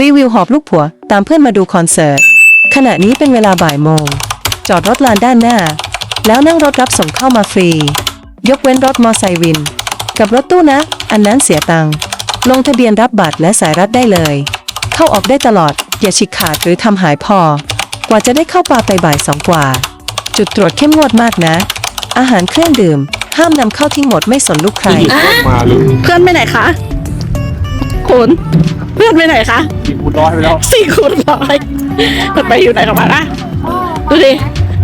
รีวิวหอบลูกผัว ตามเพื่อนมาดูคอนเสิร์ต ขณะนี้เป็นเวลาบ่ายโมง จอดรถลานด้านหน้า แล้วนั่งรถรับส่งเข้ามาฟรี ยกเว้นรถมอไซค์วิน กับรถตู้นะ อันนั้นเสียตังค์ลงทะเบียนรับบัตรและสายรัดได้เลย เข้าออกได้ตลอด อย่าฉีกขาดหรือทำหายพอ กว่าจะได้เข้าปาไปบ่ายสองกว่า จุดตรวจเข้มงวดมากนะ อาหารเครื่องดื่ม ห้ามนำเข้าทิ้งหมดไม่สนลูกใครมาเลยเพื่อนไปไหนคะ คุณเพื่อนไปไหนคะกินบุญร้อยไปแล้วสี่คูณร้อยมันไปอยู่ไหนของมันอะดูดิ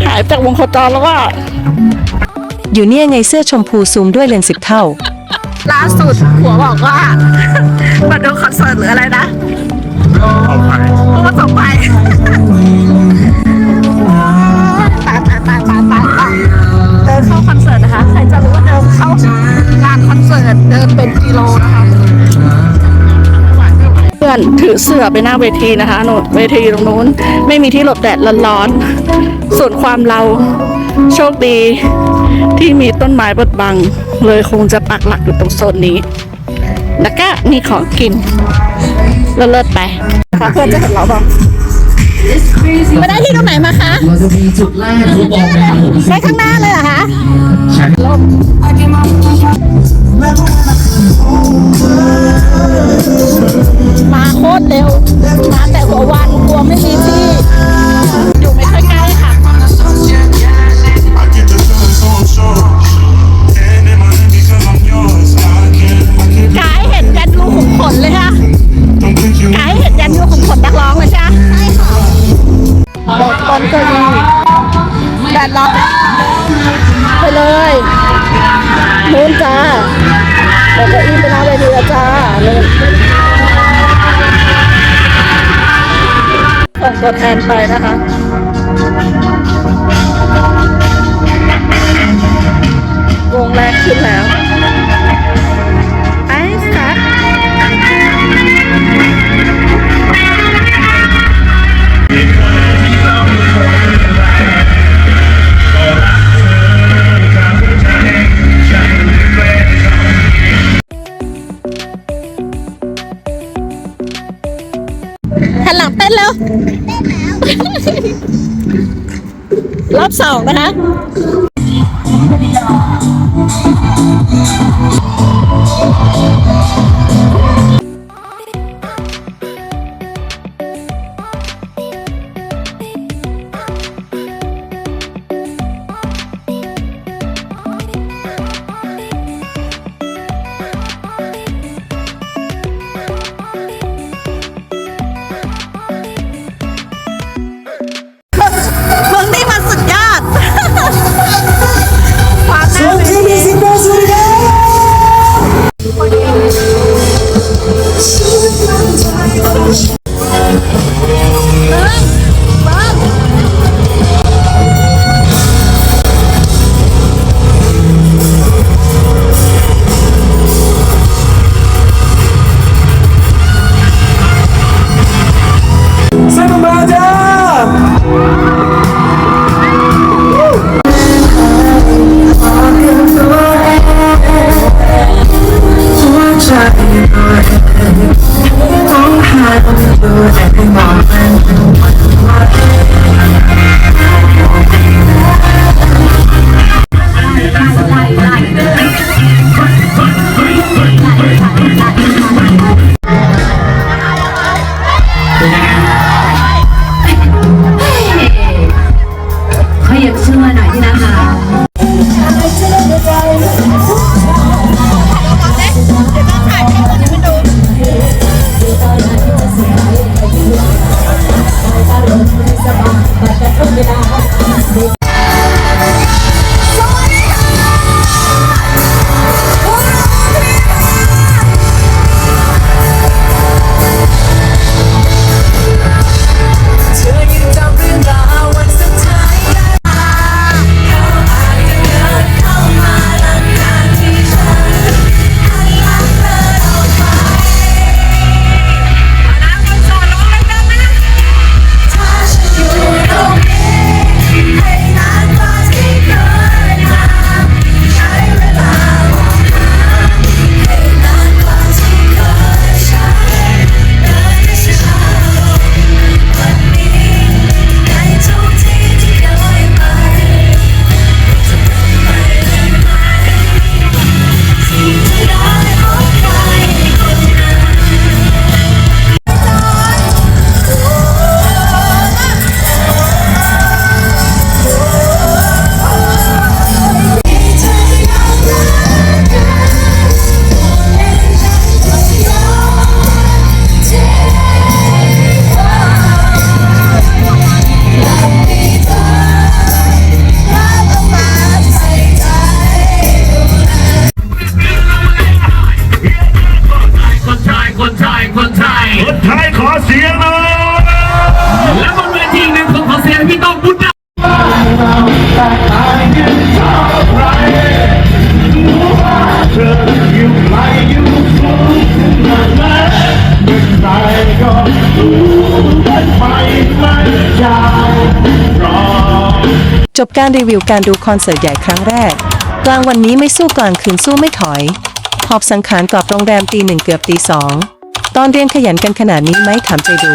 หายจากวงโคจรแล้วว่าอยู่เนี่ยไงเสื้อชมพูซูมด้วยเลนส์สิบเท่า ล่าสุดผัวบอกว่า มาดูคอนเสิร์ตหรืออะไรนะเอาไปเพราะว่าส่งไป อนถือเสื้อไปหน้าเวทีนะคะโน่นเวทีตรงนู้น ไม่มีที่หลบแดดร้อนๆ ส่วนความเราโชคดี ที่มีต้นไม้บดบัง เลยคงจะปักหลักอยู่ตรงโซนนี้ แล้วก็มีของกินเลิศๆไปค่ะเพื่อนจะเห็นเราบ้างไปได้ที่ตรงไหนมาคะ เราจะมีจุดแรกรูปบอกนะครับผมไปข้างหน้าเลยเหรอคะใช่ บนเก้าอี้แดดร้อนไปเลยนู้นจ้าบนเก้าอี้ไปน้าเวทีแล้วจ้าเลยส่งตัวแทนไปนะคะวงแรกขึ้นแล้ว รอบสองนะคะ you every moment จบการรีวิวการดูคอนเสิร์ตใหญ่ครั้งแรก กลางวันนี้ไม่สู้กลางคืนสู้ไม่ถอย หอบสังขารกลับโรงแรมตีหนึ่งเกือบตีสอง ตอนเรียนขยันกันขนาดนี้ไหมถามใจดู